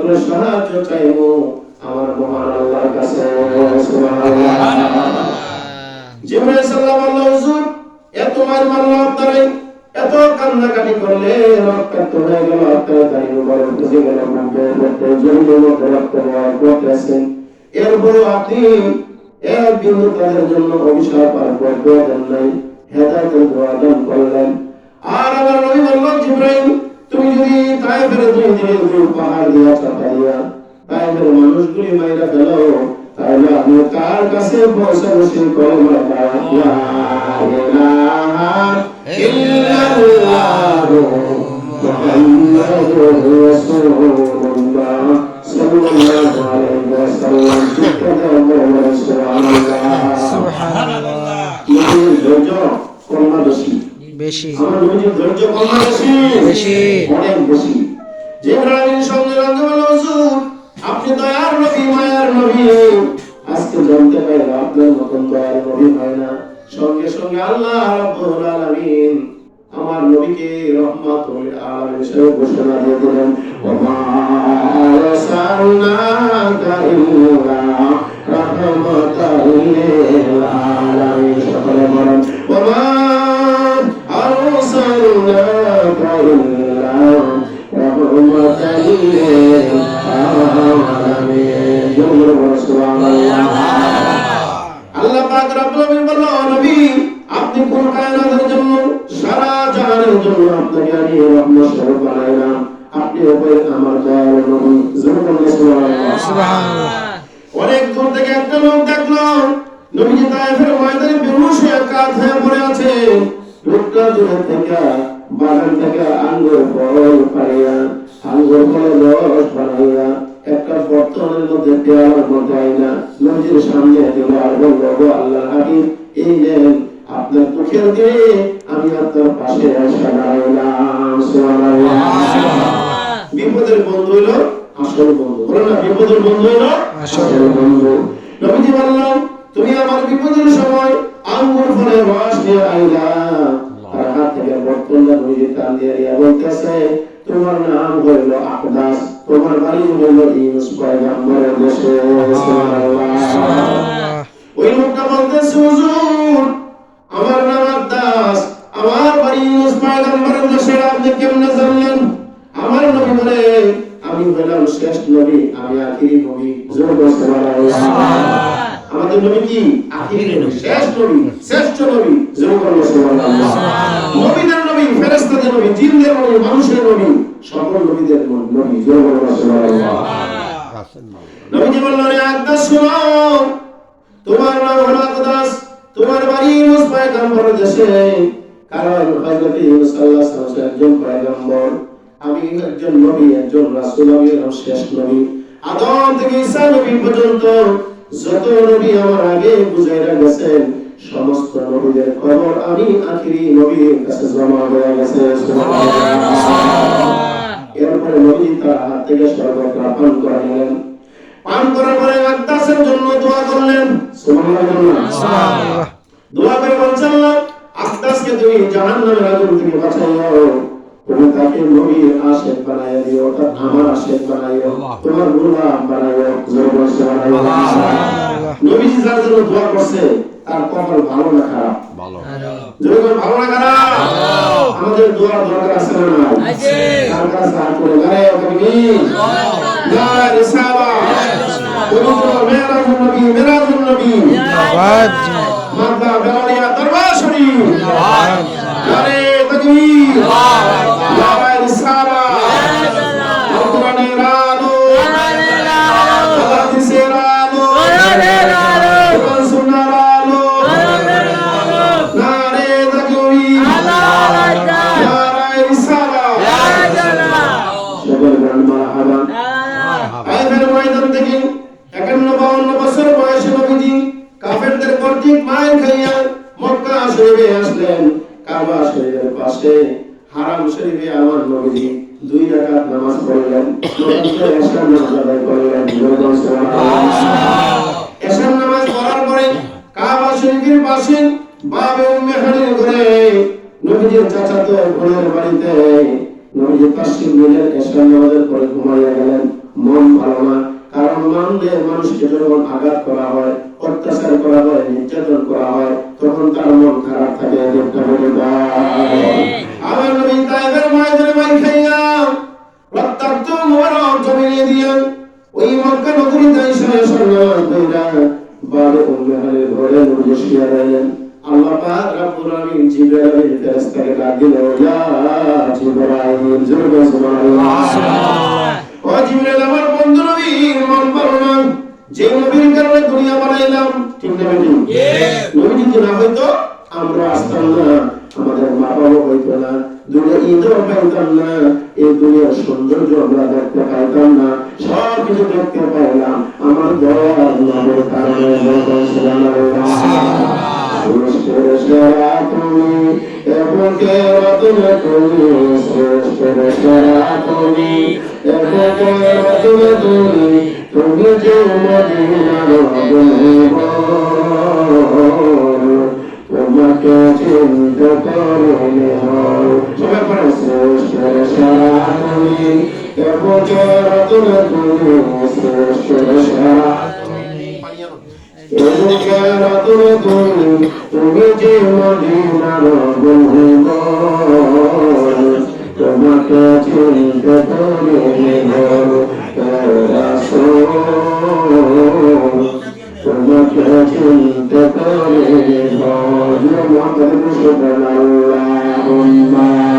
একমাত্র সাহায্য চাইব। আমার মহান আল্লাহর কাছে। জিবরাইল সাল্লাল্লাহু আলাইহি হুজুর এত মার মারলো আপনারে? এত কান্নাকাটি করলে রক্তাক্ত হয়ে গেল আপনার দাড়ি মোবারক বুঝে গেল মুখে জমির মধ্যে রক্ত মোবারক করতেছেন এরপরও আপনি এক বিন্দু তাদের জন্য অভিশাপ আর দোয়া দেন নাই। হেদায়েতের দোয়া দান করলেন। তায়েফের দুই দিনে দুই পাহাড় দিয়া চাপাইয়া তায়েফের মানুষগুলি মাইরা ফেলো তাহলে আপনি কার কাছে বসে বসে কলমা লা ইলাহা ইল্লাল্লাহু মুহাম্মাদুর রাসূলুল্লাহ সাল্লাল্লাহু আলাইহি ওয়াসাল্লাম সুবহানাল্লাহ নবীর ধৈর্য কন্যা বেশি বেশি আমার নবীর ধৈর্য কন্যা বেশি বেশি। অনেক বেশি জিবরাইল জানতে পারলাম আপনার মতন দয়ার নবী হয় না। সঙ্গে সঙ্গে আল্লাহ রাব্বুল আমার নবীকে রহমাতুল আলামিন হিসেবে ঘোষণা দিয়ে দিলেন। জন্য আপনাকে আমি রহমত স্বরূপ বানাইলাম আপনি উপরে আমার দয়ার নবী অনেক দূর থেকে একটা লোক দেখল। নবীজি তায়েফের ময়দানে বেহুশ হয়ে কাত হয়ে পড়ে আছে। লোকটা দূরে থেকে বাগান থেকে আঙ্গুর ফল পাড়িয়া আঙ্গুর ফলের রস বানাইয়া একটা বর্তমানের মধ্যে আইনা নবীজির সামনে দিল আর বলল আল্লাহ হাবিব এই নেন। আপনার দুঃখের দিনে আমি আপনার পাশে বিপদের বন্ধু হইল আসল বন্ধু। বলো না বিপদের বন্ধু হইল আসল বন্ধু। নবীজি বললাম তুমি আমার বিপদের সময় আঙ্গুর ফলের রস নিয়ে আইলা। আর হাত থেকে বর্তমানটা নবীজি টান দিয়ে দিয়া বলতেছে তোমার নাম হইল আকদাস তোমার বাড়ি হইল পয়গম্বরের দেশে। সুবহানাল্লাহ। ওই লোকটা বলতেছে হুজুর আমি হলাম শেষ নবী আমি আখিরি নবী জোর করে সুবহানাল্লাহ। আমাদের নবী কি? আখিরি নবী। শেষ নবী। শ্রেষ্ঠ নবী জোর করে সুবহানাল্লাহ। নবীদের নবী ফেরেশতাদের নবী জিনদের নবী মানুষের নবী সকল নবীদের নবী জোর করে সুবহানাল্লাহ। নবীজি বললেন আকদাস শোনো তোমার নাম হলো আকদাস তোমার বাড়ি ইউনুস পয়গম্বরের দেশে। কারণ হযরত সাল্লাল্লাহু একজন পয়গম্বর। আমি একজন নবী একজন রাসূল আমি হলাম শেষ নবী। আদম থেকে ঈসা নবী পর্যন্ত যত নবী আমার আগে বুঝাইরা গেছেন সমস্ত নবীদের খবর আমি আখিরি নবীর কাছে জমা হয়ে গেছে। এরপরে নবী তার হাত থেকে শরবত পান করে নিলেন। পান করার পরে আক্তাসের জন্য দোয়া করলেন। সুবহানাল্লাহ। দোয়া করে বলছেন আক্তাসকে তুমি জাহান্নামের আগুন থেকে বাঁচাইও তুমি তাকে নবীর আশেক বানাইয়া দিও অর্থাৎ আমার আশেক বানাইও তোমার গোলাম বানাইও জোরে বলো নবীজি যার জন্য দোয়া করছে তার কপাল ভালো না খারাপ? জোরে বলো ভালো না খারাপ? আমাদের দোয়ার দরকার আছে না নাই? আছে। কাছে হাত করে? গায়ে ওখানে রিসালা তুমি তো নবী নবী দরবার শরীফ। তাকবীর ইয়া আসলেন কাবা শরীফের পাশে হারাম শরীফে আমার নবীজি দুই রাকাত নামাজ পড়লেন এশার নামাজ আদায় করলেন। এশার নামাজ পড়ার পরে কাবা শরীফের পাশে বাবে উম্মে হানির ঘরে নবীজির চাচাতো বোনের বাড়িতে নবীজি পাশে মিলেন এশার নামাজের পরে ঘুমাইয়া গেলেন মন ভালো না, কারণ মানলে মানুষকে যখন আঘাত করা হয়, অত্যাচার করা হয়, নির্যাতন করা হয়, তখন তার মন খারাপ বলে আমার নবী তাইবের ময়দানে মাই খাইয়া রক্তাক্ত মোবারক জমিয়ে দিয়া ওই মক্কা নগরী তাই সারা সন্ন্যাস কইরা বালে উম্মেহানের ঘরে বসিয়া রইলেন আল্লাহ পাক রব্বুল আলামিন জিবরাইল ফেরেশতাকে ডাক দিল ইয়া জিবরাইল জোরে সুবহানাল্লাহ। ও জিবরাইল আমার বন্ধু মন না যে নবীর কারণে দুনিয়া বানাইলাম ঠিক না বেটি নবী যদি না হইতো আমরা আসতাম না, আমাদের মা বাবা হইতো না, দুনিয়া ঈদও পাইতাম না এই দুনিয়ার সৌন্দর্য আমরা দেখতে পাইতাম না সব কিছু দেখতে পাইলাম। আমার দয়ার নামের কারণে সেরা তুমি রতন তুমি তুমি যে চিন্তা করলে হয় সবাই পড়ে শ্রেষ্ঠের সেরা তুমি এমকে রতন তুমি তুমি যে মদিনার বন্ধু তোমাকে চিন্তা করে তোমাকে চিন্তা করে রসুল্লাহ